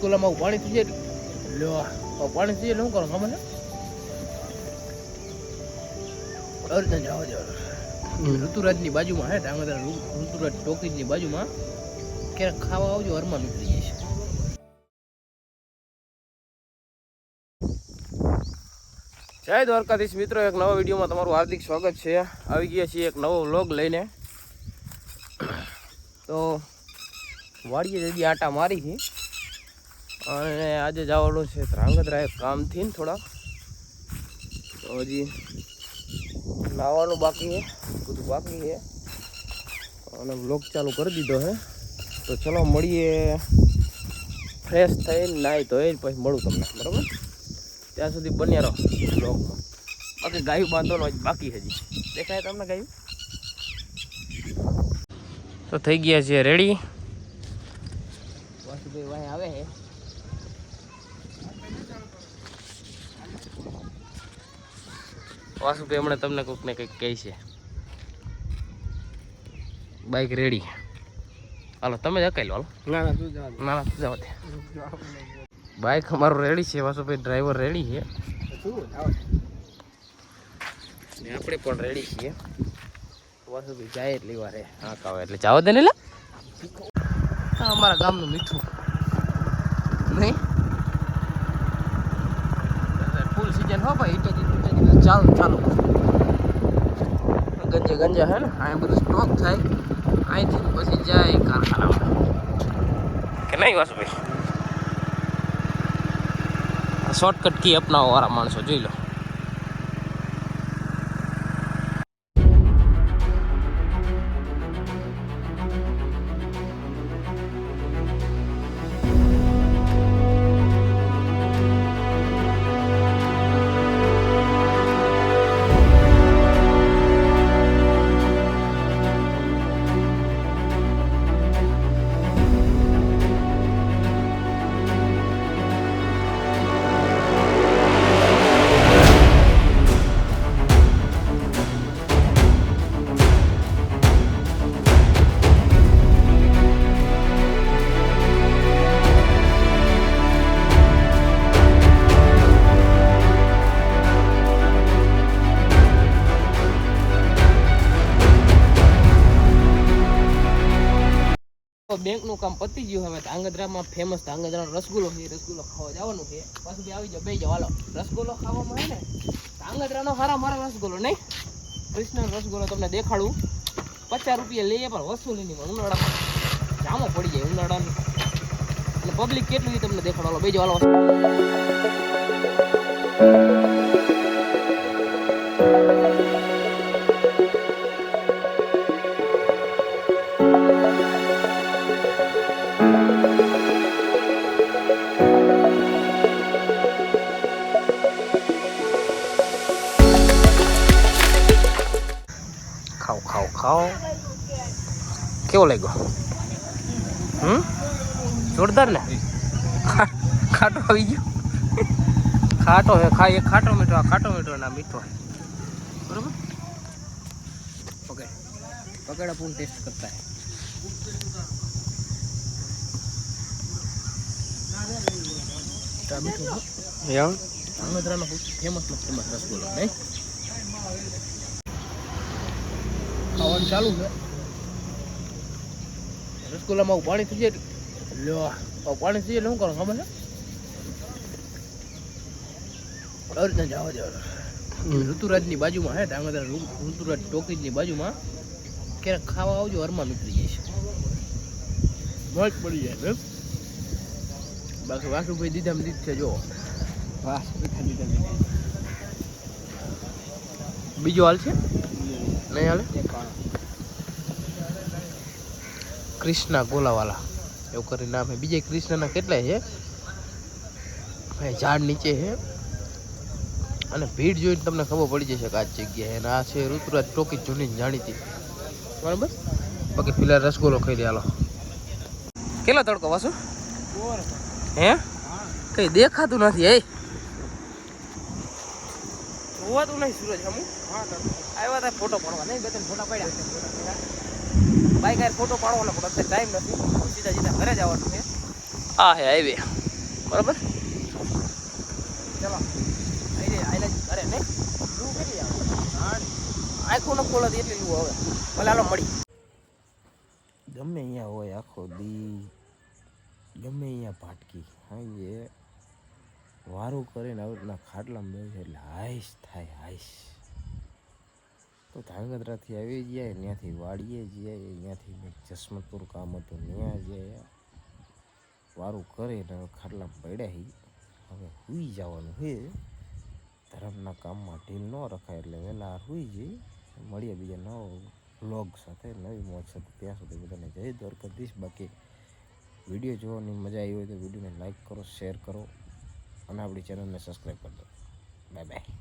રસગુલ્લામાં પાણી થઈ જાય. લ્યો પાણી થઈ જાય શું કરો ખબર ને આવી રીતના જવા દેવાનું ઋતુરાજની બાજુમાં હે બધા ઋતુરાજ ટોકીજની બાજુમાં. ક્યારેક ખાવા આવજો હરમાં નીકળી જઈશ જય દ્વારકાધીશ મિત્રો એક નવા વિડીયોમાં તમારું હાર્દિક સ્વાગત છે. આવી ગયા છીએ એક નવો વ્લોગ લઈને. તો વાડીએ જલ્દી આટા મારી છે. અને આજે જવાનું છે ધ્રાંગધ્રા કામથી ને થોડા તો હજી નાવાનું બાકી છે, બધું બાકી છે. અને વ્લોગ ચાલુ કરી દીધો હે. તો ચલો મળીએ ફ્રેશ થઈને, નાહી તો એ પછી મળું તમને, બરાબર? ત્યાં સુધી બન્યા રહો બ્લોગમાં બાકી ગાયું બાંધવાનું બાકી હજી. દેખાય તમને ગાયું? તો થઈ ગયા છે રેડી વાસુભાઈ વાય આવે છે વાસુભાઈ હમણાં તમને કોઈક ને કંઈક કહે છે. બાઈક રેડી હાલો તમે જ અકાઈ લો હાલો. ના ના તું જવા ના ના તું જાઓ તે બાઈક અમારું રેડી છે વાસુભાઈ ડ્રાઈવર રેડી છે. ને આપણે પણ રેડી છીએ. વાસુભાઈ જાય એટલી વારે હા કાવે એટલે જાવ દે ને અમારા ગામનું મીઠું. નહીં? ફૂલ સીઝન હો ભાઈ ચાલુ ચાલુ. ગંજે ગંજા હે ને? અહીંયા બધું સ્ટોક થાય. અહીંથી પછી જાય કારખાનામાં. કે નહીં વાસુભાઈ? શોર્ટકટ કી અપનાવો વાળા માણસો જોઈ લો. બેંકનું કામ પતી ગયું હવે ધાંગધ્રામાં ફેમસ ધાંગધ્રાનો રસગુલ્લો છે, એ રસગુલ્લો ખાવા જવાનું છે. પાછું બે આવી જાવ બે જાઓ, હાલો. રસગુલ્લો ખાવામાં આવે ને ધાંગધ્રાનો હારા મારા રસગુલ્લો નહીં? કૃષ્ણ રસગુલ્લો તમને દેખાડું. પચાસ રૂપિયા લઈએ પણ વસૂલી નહીં ઉનાળામાં. જામો પડી જાય ઉનાળાની. એટલે પબ્લિક કેટલું ઈ તમને દેખાડો. બે હાલો. ખાઓ ખાઓ કેવો લાગ્યો હમ જોરદાર ને ખા- ખાટો આવી ગયો ખાટો હે ખા એક ખાટો મીઠો આ ખાટો મીઠો ના મીઠો હે બરોબર ઓકે પકડા પૂન ટેસ્ટ કરતા હે તો આ મીઠું હો. એમ ધાંગધ્રાનો ફેમસ ફેમસ રસગુલ્લો નહીં ખાવાનું ચાલુ છે. રસગુલ્લામાં પાણી થઈ જાય લ્યો પાણી થઈ જાય શું કરો ખબર છે? આવી રીતના જવા દેવાનું? ઋતુરાજની બાજુમાં હે ડાંગર ઋતુરાજ ટોકીજની બાજુમાં. ક્યારેક ખાવા આવજો હરમાં નીકળી જઈશ મોજ પડી જાય એમ બાકી વાસુભાઈ દીધા દીધ છે જો. ખાલી ખાલી બીજો હાલ છે? નહીં હાલે? કૃષ્ણા ગોલાવાલા. એવું કરી નામ બીજે કૃષ્ણના કેટલાય છે? ઝાડ નીચે છે. અને ભીડ જોઈને તમને ખબર પડી જશે કે આ જગ્યાએ અને આ છે ઋતુરાજ ટોકી જૂની જાણીતી. બરાબર? બાકી પેલા રસગોલો ખાઈ દે હાલો. કેટલો તડકો, વાસુ? હે? કઈ દેખાતું નથી, હે? જોવાતું નહીં સૂરજ હમું. આવ્યા હતા ફોટો પાડવા. નહીં બે ત્રણ ફોટા પાડ્યા. બાઈક આર ફોટો પાડવાનો પણ અત્યારે ટાઈમ નથી. સીધા સીધા ઘરે જવાનું છે. હા હે આવી. બરાબર? ચલો. આઈ જાય આઈ લે ઘરે ને લૂ કરી આખું ન ખોલાતી એટલે લૂ હવે ભલે હાલો મળી. ગમે અહીંયા હોય આખો દી. ગમે અહીંયા ભાટકી. હા એ. વારું કરીને આવી રીતના ખાટલામાં બેસે એટલે હાઈશ થાય, હાઈશ. તો ધાંગધ્રાથી આવી જાય ત્યાંથી વાડીએ જઈએ ત્યાંથી મેં જસમતપુર કામ હતું ત્યાં જઈએ વારું કરીને હવે ખાટલામાં પડ્યા હવે હુઈ જવાનું છે ધર્મના કામમાં ઢીલ ન રખાય એટલે વહેલા હુઈ જઈ. મળીએ બીજા નવો બ્લોગ સાથે, નવી મોજ સાથે. ત્યાં સુધી બધાને જય દ્વારકાધીશ. બાકી વીડિયો જોવાની મજા આવી હોય તો વિડીયોને લાઈક કરો, શેર કરો. અને આપણી ચેનલને સબસ્ક્રાઈબ કરી બાય બાય